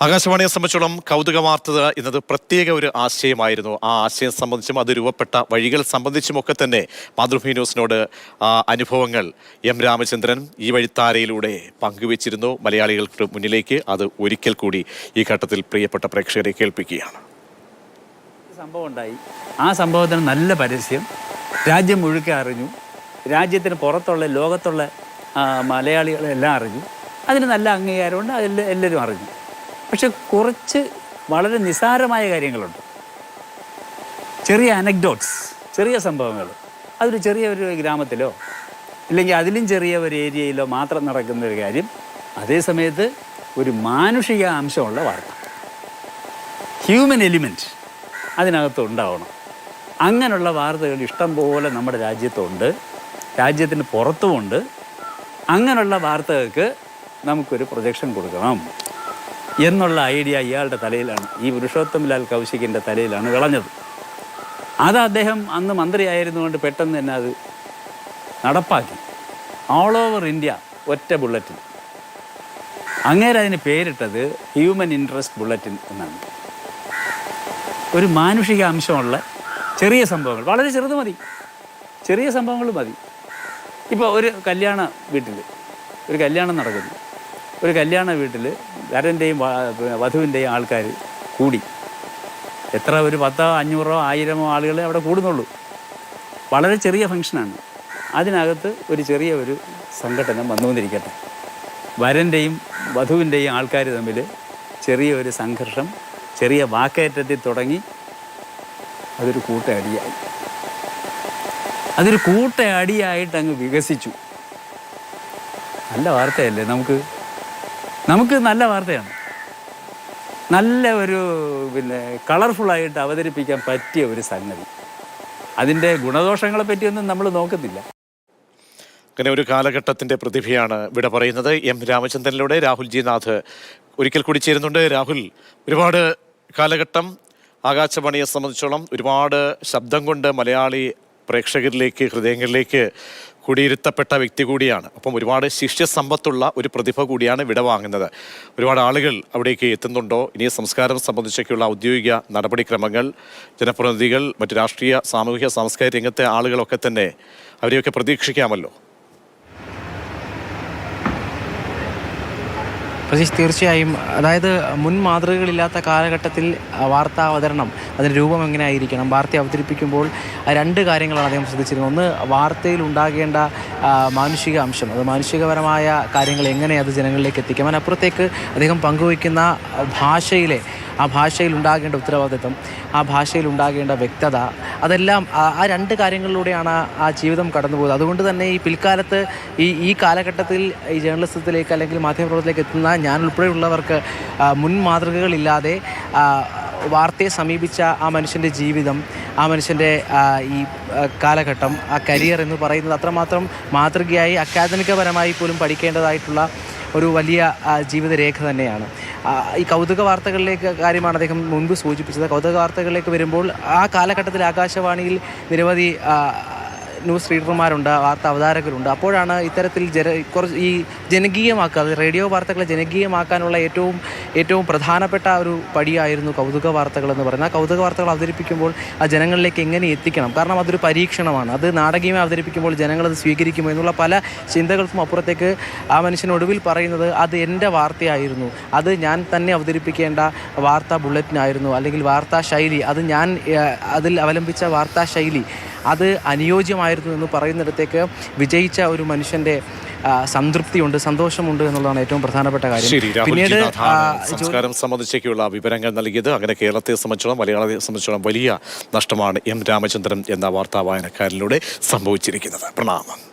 ആകാശവാണിയെ സംബന്ധിച്ചോളം കൗതുക വാർത്ത എന്നത് പ്രത്യേക ഒരു ആശയമായിരുന്നു. ആ ആശയം സംബന്ധിച്ചും അത് രൂപപ്പെട്ട വഴികൾ സംബന്ധിച്ചുമൊക്കെ തന്നെ മാതൃഭൂമി ന്യൂസിനോട് അനുഭവങ്ങൾ എം രാമചന്ദ്രൻ ഈ വഴിത്താരയിലൂടെ പങ്കുവച്ചിരുന്നു. മലയാളികൾക്ക് മുന്നിലേക്ക് അത് ഒരിക്കൽ കൂടി ഈ ഘട്ടത്തിൽ പ്രിയപ്പെട്ട പ്രേക്ഷകരെ കേൾപ്പിക്കുകയാണ്. സംഭവം ഉണ്ടായി. ആ സംഭവത്തിന് നല്ല പരസ്യം. രാജ്യം മുഴുക്കെ അറിഞ്ഞു. രാജ്യത്തിന് പുറത്തുള്ള ലോകത്തുള്ള മലയാളികളെല്ലാം അറിഞ്ഞു. അതിന് നല്ല അംഗീകാരമുണ്ട്. അതെല്ലാം എല്ലാവരും അറിഞ്ഞു. പക്ഷെ കുറച്ച് വളരെ നിസാരമായ കാര്യങ്ങളുണ്ട്. ചെറിയ അനക്ഡോട്ട്സ് ചെറിയ സംഭവങ്ങൾ. അതൊരു ചെറിയ ഒരു ഗ്രാമത്തിലോ അല്ലെങ്കിൽ അതിലും ചെറിയ ഒരു ഏരിയയിലോ മാത്രം നടക്കുന്ന ഒരു കാര്യം അതേ സമയത്ത് ഒരു മാനുഷിക അംശമുള്ള വാർത്ത. ഹ്യൂമൻ എലിമെന്റ് അതിനകത്ത് ഉണ്ടാവണം. അങ്ങനെയുള്ള വാർത്തകൾ ഇഷ്ടം പോലെ നമ്മുടെ രാജ്യത്തുണ്ട് രാജ്യത്തിന് പുറത്തുമുണ്ട്. അങ്ങനെയുള്ള വാർത്തകൾക്ക് നമുക്കൊരു പ്രൊജക്ഷൻ കൊടുക്കണം. എന്നുള്ള ഐഡിയ ഇയാളുടെ തലയിലാണ്. ഈ പുരുഷോത്തം ലാൽ കൗശികിന്റെ തലയിലാണ് വിളഞ്ഞത് അത് അദ്ദേഹം അന്ന് മന്ത്രിയായിരുന്നുകൊണ്ട് പെട്ടെന്ന് തന്നെ അത് നടപ്പാക്കി. ഓൾ ഓവർ ഇന്ത്യ ഒറ്റ ബുള്ളറ്റിൻ അങ്ങേരെ അതിന് പേരിട്ടത് ഹ്യൂമൻ ഇൻട്രസ്റ്റ് ബുള്ളറ്റിൻ എന്നാണ്. ഒരു മാനുഷിക അംശമുള്ള ചെറിയ സംഭവങ്ങൾ. വളരെ ചെറുത് മതി. ചെറിയ സംഭവങ്ങൾ മതി. ഇപ്പോൾ ഒരു കല്യാണ വീട്ടിൽ ഒരു കല്യാണം നടക്കുന്നു. ഒരു കല്യാണ വീട്ടിൽ വരന്റെയും വധുവിന്റെയും ആൾക്കാർ കൂടി. എത്ര ഒരു പത്തോ അഞ്ഞൂറോ ആയിരമോ ആളുകളെ അവിടെ കൂടുന്നുള്ളൂ. വളരെ ചെറിയ ഫംഗ്ഷനാണ്. അതിനകത്ത് ഒരു ചെറിയ ഒരു സംഘടന വന്നുകൊണ്ടിരിക്കട്ടെ. വരന്റെയും വധുവിന്റെയും ആൾക്കാർ തമ്മിൽ ചെറിയ ഒരു സംഘർഷം ചെറിയ വാക്കേറ്റത്തിൽ തുടങ്ങി അതൊരു കൂട്ടയടിയായി അതൊരു കൂട്ടയടിയായിട്ട് അങ്ങ് വികസിച്ചു. നല്ല വാർത്തയല്ലേ നമുക്ക്? നമുക്ക് നല്ല വാർത്തയാണ്. നല്ല ഒരു പിന്നെ കളർഫുള്ളായിട്ട് അവതരിപ്പിക്കാൻ പറ്റിയ ഒരു സംഗതി. അതിന്റെ ഗുണദോഷങ്ങളെ പറ്റിയൊന്നും നമ്മൾ നോക്കുന്നില്ല അങ്ങനെ ഒരു കാലഘട്ടത്തിന്റെ പ്രതിഭയാണ് ഇവിടെ പറയുന്നത്. എം രാമചന്ദ്രനിലൂടെ രാഹുൽ ജി നാഥ് ഒരിക്കൽ കൂടി ചേരുന്നുണ്ട്. രാഹുൽ ഒരുപാട് കാലഘട്ടം ആകാശവാണിയെ സംബന്ധിച്ചോളം ഒരുപാട് ശബ്ദം കൊണ്ട് മലയാളി പ്രേക്ഷകരിലേക്ക് ഹൃദയങ്ങളിലേക്ക് കുടിയിരുത്തപ്പെട്ട വ്യക്തി കൂടിയാണ്. അപ്പം ഒരുപാട് ശിഷ്യ ശിഷ്യസമ്പത്തുള്ള ഒരു പ്രതിഭ കൂടിയാണ് വിടവാങ്ങുന്നത് ഒരുപാട് ആളുകൾ അവിടേക്ക് എത്തുന്നുണ്ടോ? ഇനി സംസ്കാരം സംബന്ധിച്ചൊക്കെയുള്ള ഔദ്യോഗിക നടപടിക്രമങ്ങൾ ജനപ്രതിനിധികൾ മറ്റു രാഷ്ട്രീയ സാമൂഹിക സാംസ്കാരിക രംഗത്തെ ആളുകളൊക്കെ തന്നെ അവരെയൊക്കെ പ്രതീക്ഷിക്കാമല്ലോ? പ്രതീഷ് തീർച്ചയായും അതായത് മുൻ മാതൃകകളില്ലാത്ത കാലഘട്ടത്തിൽ വാർത്താ അവതരണം അതിന്റെ രൂപം എങ്ങനെ ആയിരിക്കണം വാർത്ത അവതരിപ്പിക്കുമ്പോൾ രണ്ട് കാര്യങ്ങളാണ് അദ്ദേഹം ശ്രദ്ധിച്ചിരുന്നത്. ഒന്ന് വാർത്തയിൽ ഉണ്ടാകേണ്ട മാനുഷിക അംശം അത് മാനുഷികപരമായ കാര്യങ്ങൾ എങ്ങനെ അത് ജനങ്ങളിലേക്ക് എത്തിക്കാം? അതിനപ്പുറത്തേക്ക് അദ്ദേഹം പങ്കുവയ്ക്കുന്ന ഭാഷയിലെ ആ ഭാഷയിൽ ഉണ്ടാകേണ്ട ഉത്തരവാദിത്വം ആ ഭാഷയിൽ ഉണ്ടാകേണ്ട വ്യക്തത അതെല്ലാം ആ- രണ്ട് കാര്യങ്ങളിലൂടെയാണ് ആ ജീവിതം കടന്നുപോയത് അതുകൊണ്ട് തന്നെ ഈ പിൽക്കാലത്ത് ഈ ഈ കാലഘട്ടത്തിൽ ഈ ജേർണലിസത്തിലേക്ക് അല്ലെങ്കിൽ മാധ്യമപ്രവർത്തനത്തിലേക്ക് എത്തുന്ന ഞാൻ ഉൾപ്പെടെയുള്ളവർക്ക് മുൻ മാതൃകകളില്ലാതെ വാർത്തയെ സമീപിച്ച ആ മനുഷ്യന്റെ ജീവിതം ആ മനുഷ്യന്റെ ഈ കാലഘട്ടം ആ കരിയർ എന്ന് പറയുന്നത് അത്രമാത്രം മാതൃകയായി അക്കാദമികപരമായി പോലും പഠിക്കേണ്ടതായിട്ടുള്ള ഒരു വലിയ ജീവിത ജീവിതരേഖ തന്നെയാണ്. ഈ കൗതുക വാർത്തകളിലേക്ക് കാര്യമാണ് അദ്ദേഹം മുൻപ് സൂചിപ്പിച്ചത്. കൗതുക വാർത്തകളിലേക്ക് വരുമ്പോൾ ആ കാലഘട്ടത്തിൽ ആകാശവാണിയിൽ നിരവധി ന്യൂസ് റീഡർമാരുണ്ട് വാർത്ത അവതാരകരുണ്ട്. അപ്പോഴാണ് ഇത്തരത്തിൽ ജന കുറച്ച് ഈ ജനകീയമാക്കുക റേഡിയോ വാർത്തകളെ ജനകീയമാക്കാനുള്ള ഏറ്റവും ഏറ്റവും പ്രധാനപ്പെട്ട ഒരു പടിയായിരുന്നു കൗതുക വാർത്തകൾ എന്ന് പറയുന്നത്. ആ കൗതുക വാർത്തകൾ അവതരിപ്പിക്കുമ്പോൾ ആ ജനങ്ങളിലേക്ക് എങ്ങനെ എത്തിക്കണം? കാരണം അതൊരു പരീക്ഷണമാണ്. അത് നാടകീയമായി അവതരിപ്പിക്കുമ്പോൾ ജനങ്ങളത് സ്വീകരിക്കുമോ എന്നുള്ള പല ചിന്തകൾക്കും അപ്പുറത്തേക്ക് ആ മനുഷ്യനൊടുവിൽ പറയുന്നത് അത് എന്റെ വാർത്തയായിരുന്നു. അത് ഞാൻ തന്നെ അവതരിപ്പിക്കേണ്ട വാർത്താ ബുള്ളറ്റിനായിരുന്നു. അല്ലെങ്കിൽ വാർത്താ ശൈലി അത് ഞാൻ അതിൽ അവലംബിച്ച വാർത്താ ശൈലി. അത് അനുയോജ്യമായിരുന്നു എന്ന് പറയുന്നിടത്തേക്ക് വിജയിച്ച ഒരു മനുഷ്യന്റെ സംതൃപ്തിയുണ്ട് സന്തോഷമുണ്ട് എന്നുള്ളതാണ് ഏറ്റവും പ്രധാനപ്പെട്ട കാര്യം. ശരി പിന്നീട് സംസ്കാരം സംബന്ധിച്ചേക്കുള്ള വിവരങ്ങൾ നൽകിയത് അങ്ങനെ കേരളത്തെ സംബന്ധിച്ചോളം മലയാളത്തെ സംബന്ധിച്ചോളം വലിയ നഷ്ടമാണ് എം രാമചന്ദ്രൻ എന്ന വാർത്താ വായനക്കാരിലൂടെ സംഭവിച്ചിരിക്കുന്നത്. പ്രണാമം.